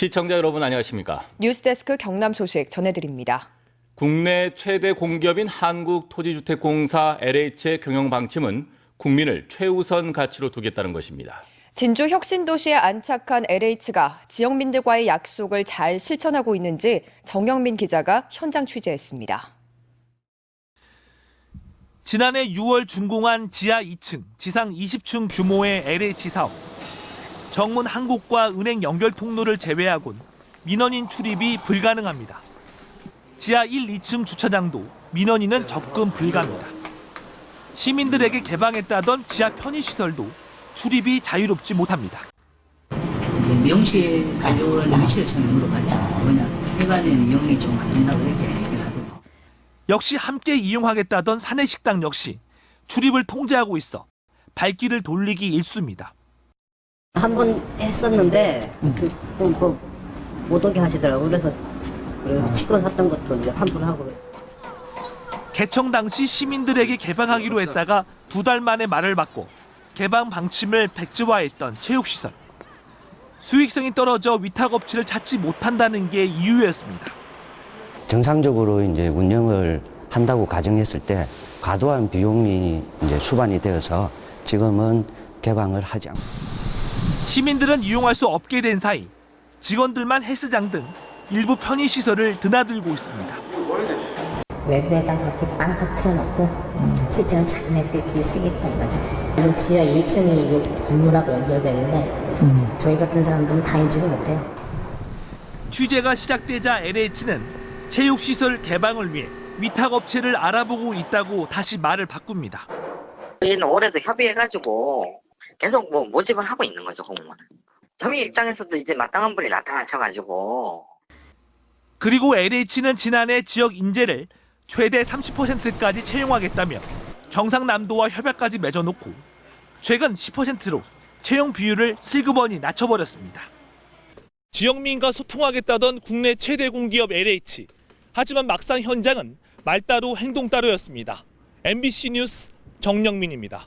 시청자 여러분 안녕하십니까? 뉴스데스크 경남 소식 전해드립니다. 국내 최대 공기업인 한국토지주택공사 LH의 경영 방침은 국민을 최우선 가치로 두겠다는 것입니다. 진주 혁신도시에 안착한 LH가 지역민들과의 약속을 잘 실천하고 있는지 정영민 기자가 현장 취재했습니다. 지난해 6월 준공한 지하 2층, 지상 20층 규모의 LH 사업. 정문 한 곳과 은행 연결 통로를 제외하곤 민원인 출입이 불가능합니다. 지하 1, 2층 주차장도 민원인은 접근 불가입니다. 시민들에게 개방했다던 지하 편의시설도 출입이 자유롭지 못합니다. 명실 가려고 명실 처음 물어봤죠. 뭐냐 일반인 이용이 좀안 된다고 이렇게 얘기를 하더라고요. 역시 함께 이용하겠다던 사내 식당 역시 출입을 통제하고 있어 발길을 돌리기 일쑤입니다. 한 번 했었는데 그못 오게 하시더라고. 그래서 그 치권 샀던 것도 이제 환불하고. 개청 당시 시민들에게 개방하기로 했다가 두 달 만에 말을 받고 개방 방침을 백지화했던 체육시설. 수익성이 떨어져 위탁 업체를 찾지 못한다는 게 이유였습니다. 정상적으로 이제 운영을 한다고 가정했을 때 과도한 비용이 이제 수반이 되어서 지금은 개방을 하지 않고 시민들은 이용할 수 없게 된 사이 직원들만 헬스장 등 일부 편의시설을 드나들고 있습니다. 외부에다 그렇게 빵 터트려 놓고 실제는 자기네들끼리 쓰겠다 이거죠. 지금 지하 1층이 건물하고 연결되는데 저희 같은 사람들은 다니지도 못해요. 취재가 시작되자 LH는 체육시설 개방을 위해 위탁업체를 알아보고 있다고 다시 말을 바꿉니다. 저희는 올해도 협의해가지고 계속 뭐 모집을 하고 있는 거죠, 공무원은. 저희 입장에서도 이제 마땅한 분이 나타나셔가지고 그리고 LH는 지난해 지역 인재를 최대 30%까지 채용하겠다며 경상남도와 협약까지 맺어놓고 최근 10%로 채용 비율을 슬그머니 낮춰버렸습니다. 지역민과 소통하겠다던 국내 최대 공기업 LH. 하지만 막상 현장은 말 따로 행동 따로였습니다. MBC 뉴스 정영민입니다.